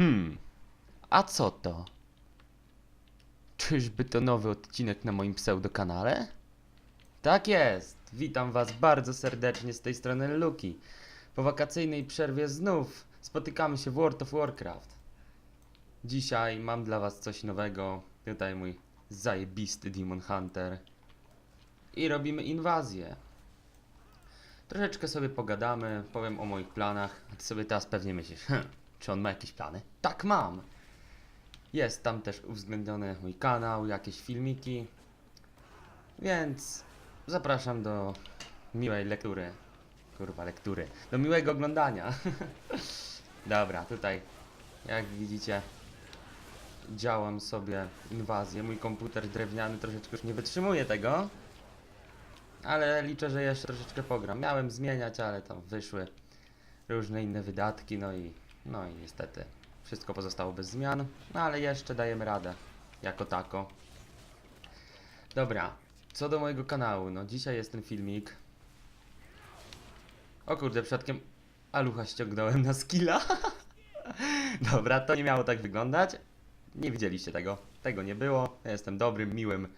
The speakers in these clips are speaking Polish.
Hmm, a co to? Czyżby to nowy odcinek na moim pseudokanale? Tak jest! Witam Was bardzo serdecznie z tej strony Luki. Po wakacyjnej przerwie znów spotykamy się w World of Warcraft. Dzisiaj mam dla Was coś nowego. Tutaj mój zajebisty Demon Hunter. I robimy inwazję. Troszeczkę sobie pogadamy, powiem o moich planach. Ty sobie teraz pewnie myślisz, hm, czy on ma jakieś plany? Tak mam! Jest tam też uwzględniony mój kanał, jakieś filmiki. Więc zapraszam do miłej lektury. Kurwa, lektury. Do miłego oglądania. Dobra, tutaj jak widzicie działam sobie inwazję. Mój komputer drewniany troszeczkę już nie wytrzymuje tego. Ale liczę, że jeszcze troszeczkę pogram. Miałem zmieniać, ale tam wyszły różne inne wydatki, no i no i niestety wszystko pozostało bez zmian, no ale jeszcze dajemy radę jako tako. Dobra, co do mojego kanału, no dzisiaj jest ten filmik. O kurde, przypadkiem alucha ściągnąłem na skilla. Dobra, to nie miało tak wyglądać. Nie widzieliście tego. Tego nie było. Ja jestem dobrym, miłym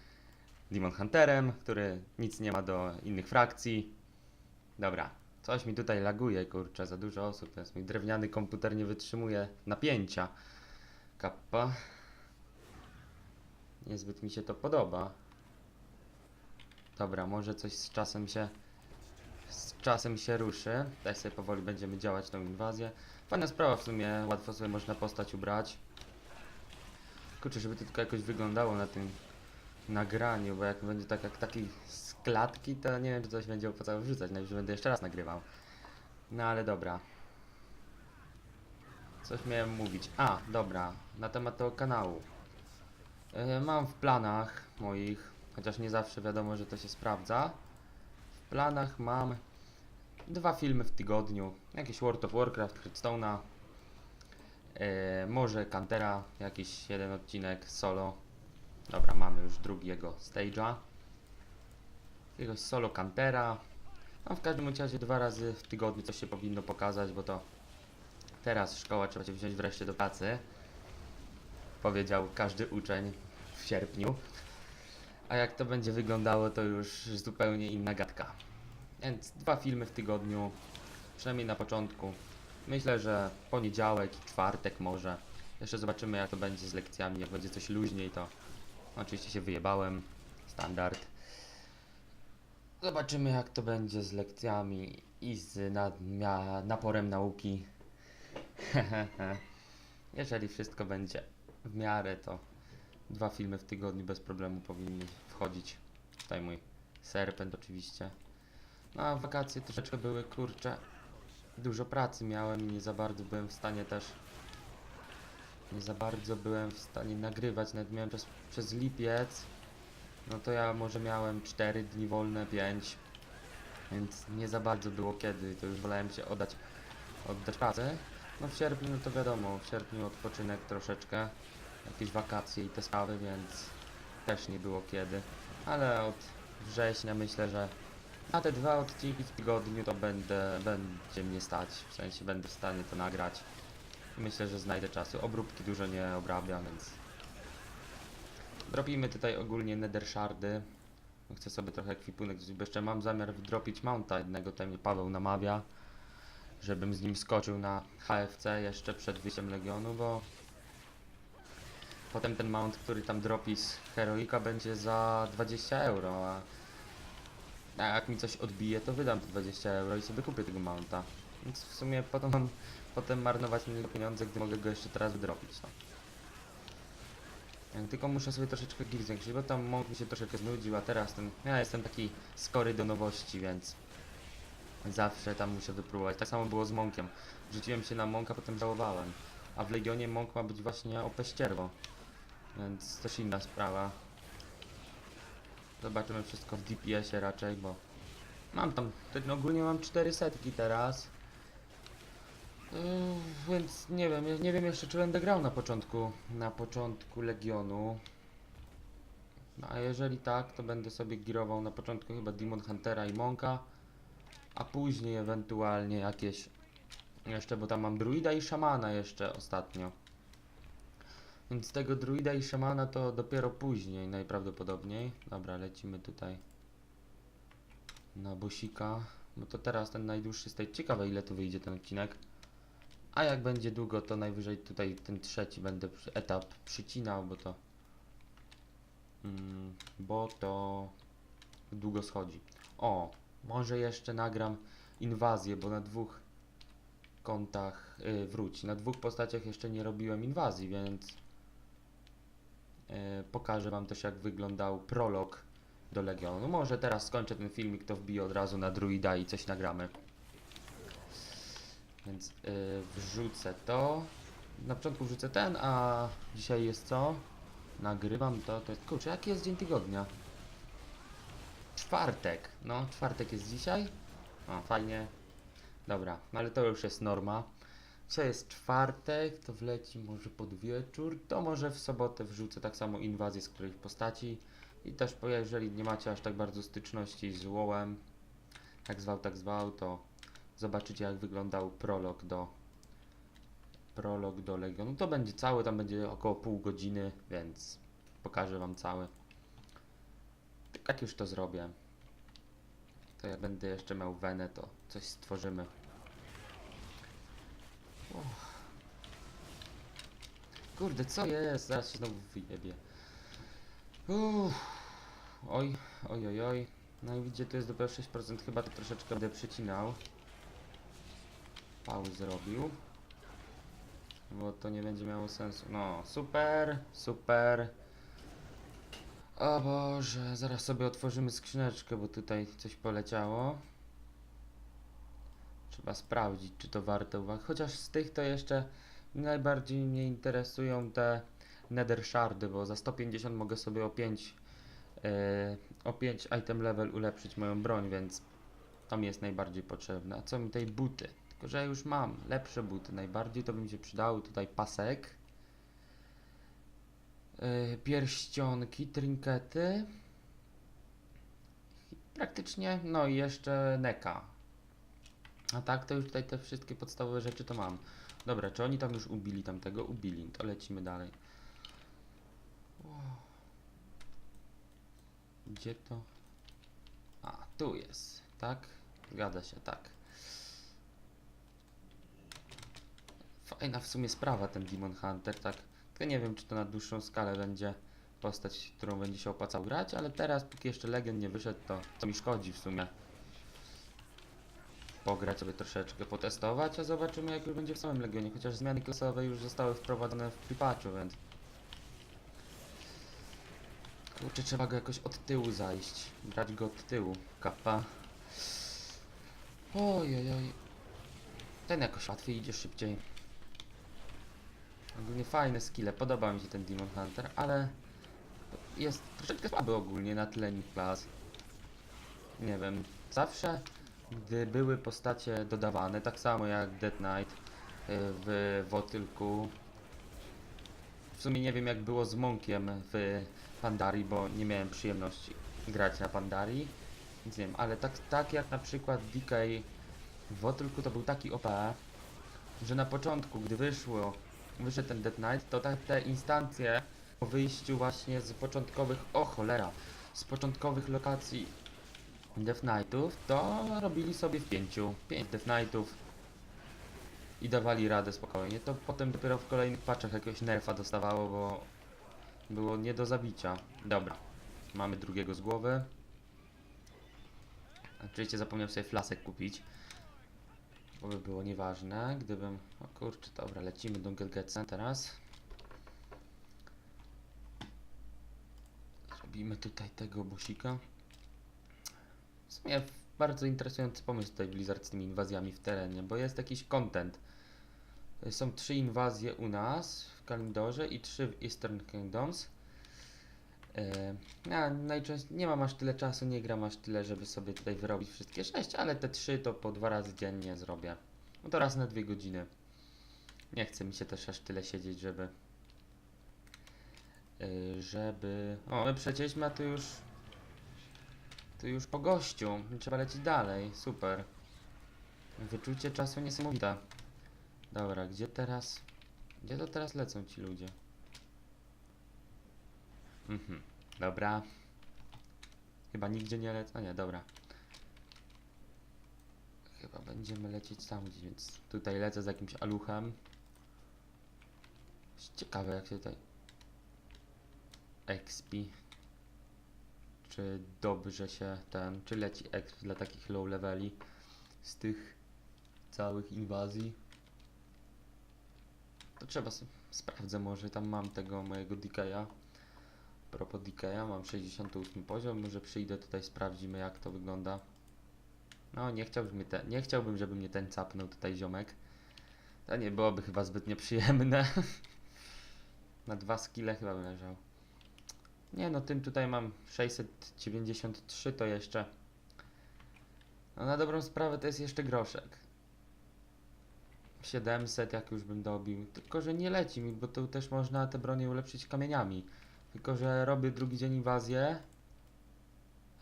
Demon Hunterem, który nic nie ma do innych frakcji. Dobra, coś mi tutaj laguje, kurczę, za dużo osób jest. Mój drewniany komputer nie wytrzymuje napięcia. Kappa. Niezbyt mi się to podoba. Dobra, może coś z czasem się z czasem się ruszy. Tak sobie powoli będziemy działać tą inwazję. Fajna sprawa w sumie, łatwo sobie można postać ubrać. Kurczę, żeby to tylko jakoś wyglądało na tym nagraniu, bo jak będzie tak jak taki z klatki, to nie wiem, czy coś będzie opłacało wrzucać. Najwyżej będę jeszcze raz nagrywał. No ale dobra. Coś miałem mówić. A, dobra, na temat tego kanału. E, mam w planach moich, chociaż nie zawsze wiadomo, że to się sprawdza. W planach mam dwa filmy w tygodniu. Jakiś World of Warcraft, Hearthstone'a. E, może Kantera, jakiś jeden odcinek solo. Dobra, mamy już drugiego stage'a. Jakiegoś solo Kantera. No w każdym razie dwa razy w tygodniu coś się powinno pokazać, bo to teraz szkoła trzeba cię wziąć wreszcie do pracy. Powiedział każdy uczeń w sierpniu. A jak to będzie wyglądało, to już zupełnie inna gadka. Więc dwa filmy w tygodniu, przynajmniej na początku. Myślę, że poniedziałek i czwartek może. Jeszcze zobaczymy jak to będzie z lekcjami, jak będzie coś luźniej to Oczywiście się wyjebałem. Standard. Zobaczymy jak to będzie z lekcjami i z naporem nauki. Jeżeli wszystko będzie w miarę, to dwa filmy w tygodniu bez problemu powinny wchodzić. Tutaj mój serpent oczywiście. No a wakacje troszeczkę były kurcze. Dużo pracy miałem i nie za bardzo byłem w stanie też nie za bardzo byłem w stanie nagrywać, nawet miałem przez, przez lipiec, no to ja może miałem 4 dni wolne, 5, więc nie za bardzo było kiedy, to już wolałem się oddać, oddać pracę. No w sierpniu, no to wiadomo, w sierpniu odpoczynek troszeczkę, jakieś wakacje i te sprawy, więc też nie było kiedy, ale od września myślę, że na te dwa odcinki w tygodniu to będę, będzie mnie stać, w sensie będę w stanie to nagrać. Myślę, że znajdę czasu. Obróbki dużo nie obrabiam, więc... Dropimy tutaj ogólnie nether shardy. Chcę sobie trochę ekwipunek zrobić, jeszcze mam zamiar wdropić mounta jednego, tutaj mnie Paweł namawia, żebym z nim skoczył na HFC jeszcze przed wyjściem Legionu, bo potem ten mount, który tam dropi z Heroika będzie za 20 euro, a a jak mi coś odbije, to wydam te 20 euro i sobie kupię tego mounta. Więc w sumie potem mam potem marnować na pieniądze, gdy mogę go jeszcze teraz wydropić. No. Tylko muszę sobie troszeczkę gil zwiększyć, bo tam Monk mi się troszeczkę znudził, a teraz ten... Ja jestem taki skory do nowości, więc... Zawsze tam muszę wypróbować. Tak samo było z Monkiem. Rzuciłem się na Monka, potem żałowałem. A w Legionie Monk ma być właśnie OP ścierwo. Więc też inna sprawa. Zobaczymy wszystko w DPS-ie raczej, bo... Mam tam... Ogólnie mam 4 setki teraz. Yy, więc nie wiem, nie wiem jeszcze czy będę grał na początku, na początku Legionu. No, a jeżeli tak, to będę sobie girował na początku chyba Demon Huntera i Monka, a później ewentualnie jakieś jeszcze, bo tam mam druida i szamana jeszcze ostatnio. Więc tego druida i szamana to dopiero później najprawdopodobniej. Dobra, lecimy tutaj na bosika. Bo to teraz ten najdłuższy tej. Ciekawe ile tu wyjdzie ten odcinek. A jak będzie długo, to najwyżej tutaj ten trzeci będę etap przycinał, bo to. Mm, bo to długo schodzi. O, może jeszcze nagram inwazję, bo na dwóch kontach yy, wróć. Na dwóch postaciach jeszcze nie robiłem inwazji, więc yy, pokażę wam też jak wyglądał prolog do Legionu. Może teraz skończę ten filmik, to wbiję od razu na druida i coś nagramy. Więc yy, wrzucę to. Na początku wrzucę ten, a dzisiaj jest co? Nagrywam to, to jest... Kurczę, jaki jest dzień tygodnia? Czwartek. No, czwartek jest dzisiaj. O, fajnie. Dobra, no ale to już jest norma. Dzisiaj jest czwartek, to wleci może pod wieczór. To może w sobotę wrzucę tak samo inwazję z których postaci. I też, jeżeli nie macie aż tak bardzo styczności z WoWem, tak zwał, tak zwał, to zobaczycie jak wyglądał prolog do prolog do Legionu. To będzie cały, tam będzie około pół godziny, więc pokażę wam cały. Jak już to zrobię, to ja będę jeszcze miał wenę, to coś stworzymy. Uff. Kurde, co jest? Zaraz się znowu wyjebie. Uff. Oj, oj, oj, oj. No i widzicie, to jest dopiero 6%, chyba to troszeczkę będę przycinał. Pały zrobił. Bo to nie będzie miało sensu. No, super, super. O Boże, zaraz sobie otworzymy skrzyneczkę, bo tutaj coś poleciało. Trzeba sprawdzić, czy to warte uwagi. Chociaż z tych to jeszcze najbardziej mnie interesują te Nether Shardy, bo za 150 mogę sobie o 5 e, o 5 item level ulepszyć moją broń, więc to mi jest najbardziej potrzebne. A co mi tej buty? Tylko, że ja już mam lepsze buty. Najbardziej to by mi się przydały tutaj pasek. Yy, pierścionki, trinkety. Praktycznie, no i jeszcze neka. A tak to już tutaj te wszystkie podstawowe rzeczy to mam. Dobra, czy oni tam już ubili tamtego? Ubili, to lecimy dalej. Gdzie to? A, tu jest, tak? Zgadza się, tak. Fajna w sumie sprawa ten Demon Hunter, tak. Tylko nie wiem, czy to na dłuższą skalę będzie postać, którą będzie się opłacał grać, ale teraz, póki jeszcze Legend nie wyszedł, to mi szkodzi w sumie. Pograć sobie troszeczkę, potestować, a zobaczymy jak już będzie w samym Legionie, chociaż zmiany klasowe już zostały wprowadzone w Pipaczu, więc... Kurczę, trzeba go jakoś od tyłu zajść. Brać go od tyłu. Kappa. Oj, oj, oj. Ten jakoś łatwiej idzie szybciej. Ogólnie fajne skille, podoba mi się ten Demon Hunter, ale jest troszeczkę słaby ogólnie na tle innych klas. Nie wiem, zawsze gdy były postacie dodawane, tak samo jak Dead Knight y, w Wotylku. W sumie nie wiem jak było z Monkiem w Pandarii, bo nie miałem przyjemności grać na Pandarii. Nie wiem, ale tak, tak jak na przykład DK w Wotylku to był taki OP, że na początku, gdy wyszło, wyszedł ten Dead Knight, to te, te instancje po wyjściu właśnie z początkowych, o cholera, z początkowych lokacji Death Knightów, to robili sobie w pięciu, pięć Death Knightów i dawali radę spokojnie. To potem dopiero w kolejnych patchach jakiegoś nerfa dostawało, bo było nie do zabicia. Dobra, mamy drugiego z głowy. Oczywiście zapomniałem sobie flasek kupić. Bo by było nieważne, gdybym... O kurczę, dobra, lecimy do Gelgetsen teraz. Zrobimy tutaj tego busika. W sumie bardzo interesujący pomysł tutaj Blizzard z tymi inwazjami w terenie, bo jest jakiś content. Są trzy inwazje u nas w Kalimdorze i trzy w Eastern Kingdoms. Yy, ja najczęściej nie mam aż tyle czasu, nie gram aż tyle, żeby sobie tutaj wyrobić wszystkie sześć, ale te trzy to po dwa razy dziennie zrobię. No to raz na dwie godziny. Nie chce mi się też aż tyle siedzieć, żeby... Yy, żeby... O, my przecież a tu już... Tu już po gościu. Trzeba lecieć dalej. Super. Wyczucie czasu niesamowite. Dobra, gdzie teraz... Gdzie to teraz lecą ci ludzie? Mhm, dobra. Chyba nigdzie nie lecę. No nie, dobra. Chyba będziemy lecieć tam gdzieś, więc tutaj lecę z jakimś aluchem. Ciekawe jak się tutaj... Expi. Czy dobrze się ten... Czy leci exp dla takich low leveli z tych całych inwazji? To trzeba. Sprawdzę może, tam mam tego mojego DK'a. Propos DK'a, mam 68 poziom, może przyjdę tutaj, sprawdzimy jak to wygląda. No, nie chciałbym, te, nie chciałbym, żeby mnie ten capnął tutaj ziomek. To nie byłoby chyba zbyt nieprzyjemne. Na dwa skille chyba bym leżał. Nie no, tym tutaj mam 693 to jeszcze. No na dobrą sprawę to jest jeszcze groszek. 700 jak już bym dobił. Tylko, że nie leci mi, bo tu też można te bronie ulepszyć kamieniami. Tylko, że robię drugi dzień inwazję.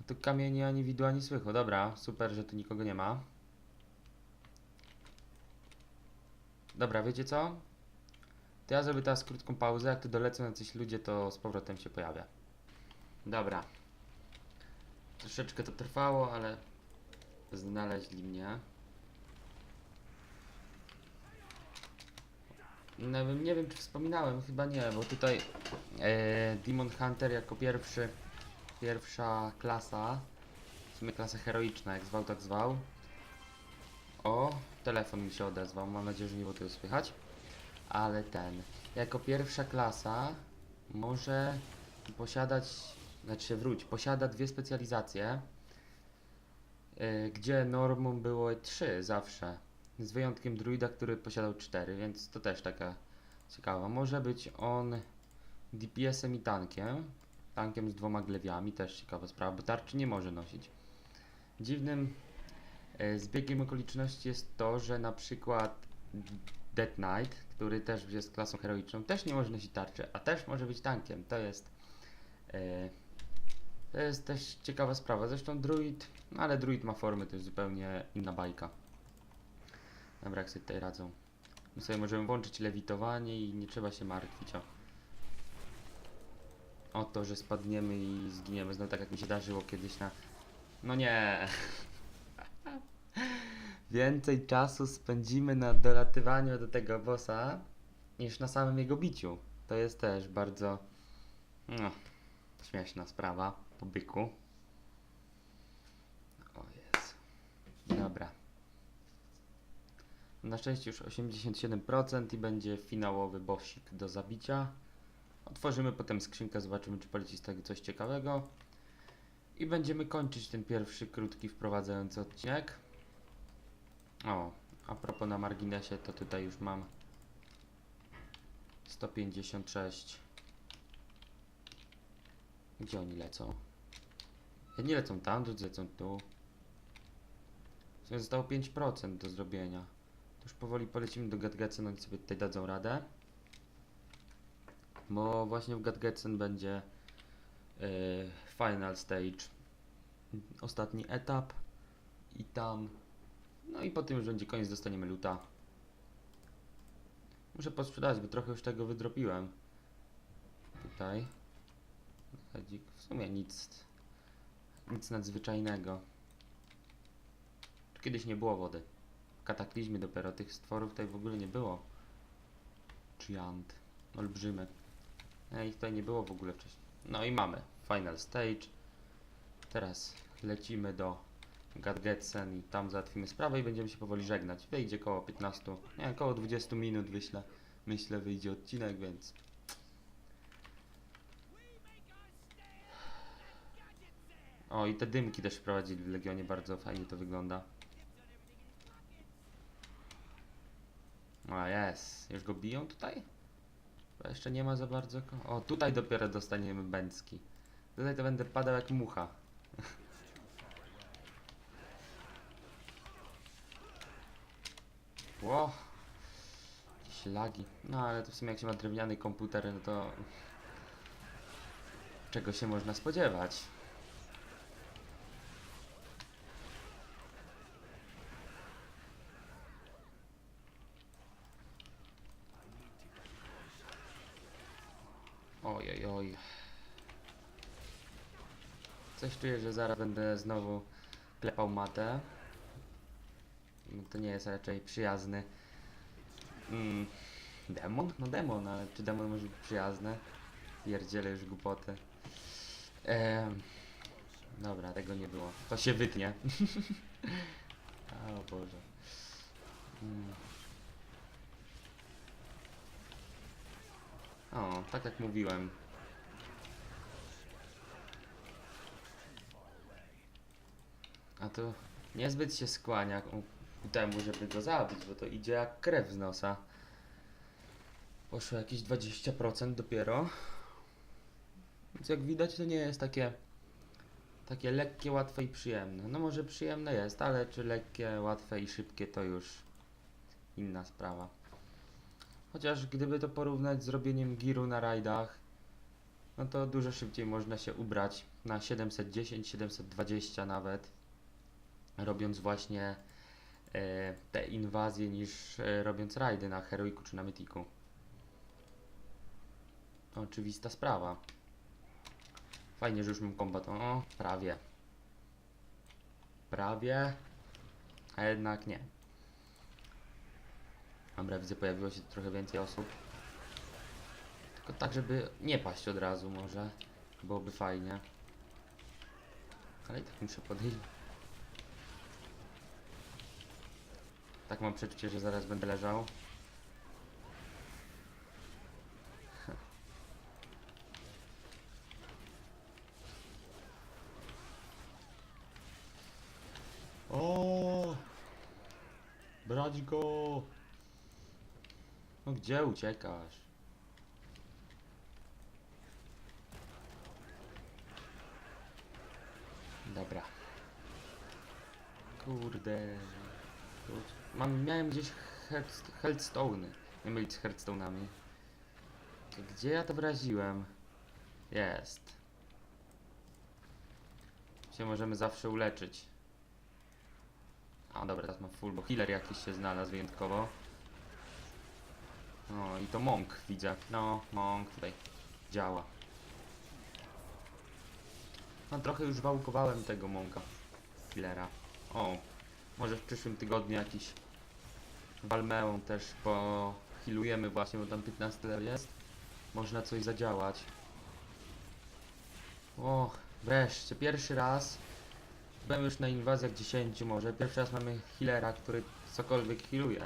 A tu kamieni ani widu, ani słychu. Dobra, super, że tu nikogo nie ma. Dobra, wiecie co? To ja zrobię teraz krótką pauzę. Jak tu dolecą jacyś ludzie, to z powrotem się pojawia. Dobra. Troszeczkę to trwało, ale znaleźli mnie. No, nie wiem, czy wspominałem, chyba nie, bo tutaj e, Demon Hunter jako pierwszy, pierwsza klasa, w sumie klasa heroiczna, jak zwał, tak zwał. O, telefon mi się odezwał, mam nadzieję, że nie było tego słychać. Ale ten, jako pierwsza klasa może posiadać, znaczy się wróć, posiada dwie specjalizacje, e, gdzie normą było trzy zawsze. Z wyjątkiem druida, który posiadał 4, więc to też taka ciekawa. Może być on DPS-em i tankiem. Tankiem z dwoma glewiami, też ciekawa sprawa, bo tarczy nie może nosić. Dziwnym e, zbiegiem okoliczności jest to, że na przykład Dead Knight, który też jest klasą heroiczną, też nie może nosić tarczy, a też może być tankiem. To jest e, to jest też ciekawa sprawa. Zresztą druid, no ale druid ma formy, to jest zupełnie inna bajka. Dobra, jak sobie tutaj radzą. My sobie możemy włączyć lewitowanie i nie trzeba się martwić o, o to, że spadniemy i zginiemy. Znowu tak jak mi się darzyło kiedyś na... No nie! Więcej czasu spędzimy na dolatywaniu do tego bossa niż na samym jego biciu. To jest też bardzo... No, śmieszna sprawa po byku. O Jezu. Dobra. Na szczęście już 87% i będzie finałowy bossik do zabicia. Otworzymy potem skrzynkę, zobaczymy czy poleci z tego coś ciekawego. I będziemy kończyć ten pierwszy krótki wprowadzający odcinek. O, a propos na marginesie, to tutaj już mam 156. Gdzie oni lecą? Jedni lecą tam, drudzy lecą tu. W Zostało 5% do zrobienia. To już powoli polecimy do Gadgecen, oni sobie tutaj dadzą radę. Bo właśnie w Gadgecen będzie yy, final stage. Ostatni etap. I tam. No i po tym już będzie koniec, dostaniemy luta. Muszę posprzedać, bo trochę już tego wydropiłem. Tutaj. W sumie nic. Nic nadzwyczajnego. Kiedyś nie było wody. Kataklizmie dopiero tych stworów tutaj w ogóle nie było. Giant. Olbrzymy. E, ich tutaj nie było w ogóle wcześniej. No i mamy. Final stage. Teraz lecimy do Gadgetsen i tam załatwimy sprawę i będziemy się powoli żegnać. Wyjdzie koło 15, nie, koło 20 minut wyślę. Myślę wyjdzie odcinek, więc O, i te dymki też wprowadzili w Legionie, bardzo fajnie to wygląda. O, jest. Już go biją tutaj? Bo jeszcze nie ma za bardzo... O, tutaj dopiero dostaniemy bęcki. Tutaj to będę padał jak mucha. Ło. Jakieś lagi. No, ale to w sumie jak się ma drewniany komputer, no to... Czego się można spodziewać? Oj, oj, oj. Coś czuję, że zaraz będę znowu klepał matę. No To nie jest raczej przyjazny. Mm, demon? No demon, ale czy demon może być przyjazny? Pierdzielę już głupoty. Em, dobra, tego nie było. To się wytnie. o Boże. Mm. O, tak jak mówiłem. A to niezbyt się skłania ku, temu, żeby go zabić, bo to idzie jak krew z nosa. Poszło jakieś 20% dopiero. Więc jak widać to nie jest takie takie lekkie, łatwe i przyjemne. No może przyjemne jest, ale czy lekkie, łatwe i szybkie to już inna sprawa. Chociaż gdyby to porównać z robieniem giru na rajdach, no to dużo szybciej można się ubrać na 710, 720 nawet, robiąc właśnie e, te inwazje niż e, robiąc rajdy na Heroiku czy na Mythiku. Oczywista sprawa. Fajnie, że już mam kombat. O, prawie. Prawie. A jednak nie. Dobra, widzę, pojawiło się trochę więcej osób. Tylko tak, żeby nie paść od razu może. Byłoby fajnie. Ale i tak muszę podejść. Tak mam przeczucie, że zaraz będę leżał. O! Brać go! No gdzie uciekasz? Dobra. Kurde. Mam, miałem gdzieś headst- headstone'y. Nie mylić z headstone'ami. To Gdzie ja to wyraziłem? Jest. Się możemy zawsze uleczyć. A dobra, teraz mam full, bo healer jakiś się znalazł wyjątkowo. No i to Monk widzę. No, Monk tutaj działa. No trochę już wałkowałem tego Monka. Healera. O, może w przyszłym tygodniu jakiś Walmeą też pohilujemy właśnie, bo tam 15 level jest. Można coś zadziałać. Och, wreszcie, pierwszy raz Byłem już na inwazjach 10 może. Pierwszy raz mamy healera, który cokolwiek healuje.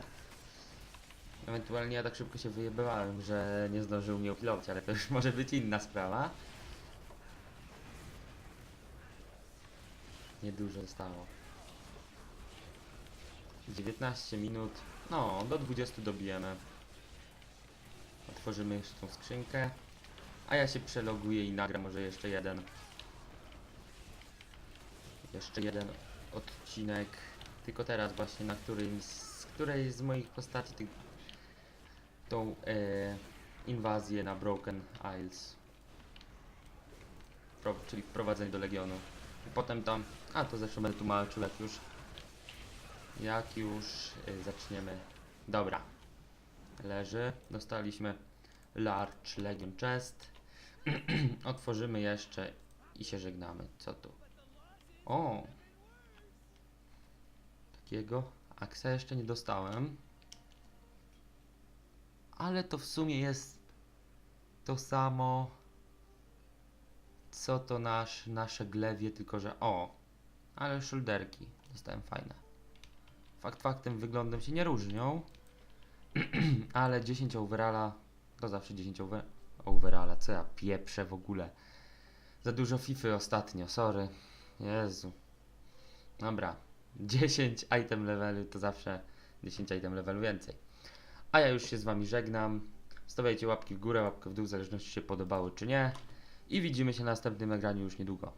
Ewentualnie ja tak szybko się wyjebałem, że nie zdążył mnie upilować, ale to już może być inna sprawa. Niedużo zostało. 19 minut. No, do 20 dobijemy. Otworzymy jeszcze tą skrzynkę. A ja się przeloguję i nagram może jeszcze jeden jeszcze jeden odcinek, tylko teraz właśnie na którym z której z moich postaci tych, tą e, inwazję na Broken Isles, Pro, czyli wprowadzenie do Legionu. I potem tam, a to zresztą będę tłumaczył jak już, jak już e, zaczniemy. Dobra, leży, dostaliśmy Large Legion Chest, otworzymy jeszcze i się żegnamy. Co tu? O! Takiego aksa jeszcze nie dostałem. Ale to w sumie jest to samo co to nasz, nasze glewie, tylko że o! Ale shoulderki dostałem fajne. Fakt faktem wyglądem się nie różnią. ale 10 overalla to zawsze 10 over, overalla. Co ja pieprzę w ogóle. Za dużo FIFA ostatnio, sorry. Jezu. Dobra. 10 item levelu to zawsze 10 item levelu więcej. A ja już się z wami żegnam. Stawiajcie łapki w górę, łapkę w dół, w zależności czy się podobało czy nie. I widzimy się na następnym nagraniu już niedługo.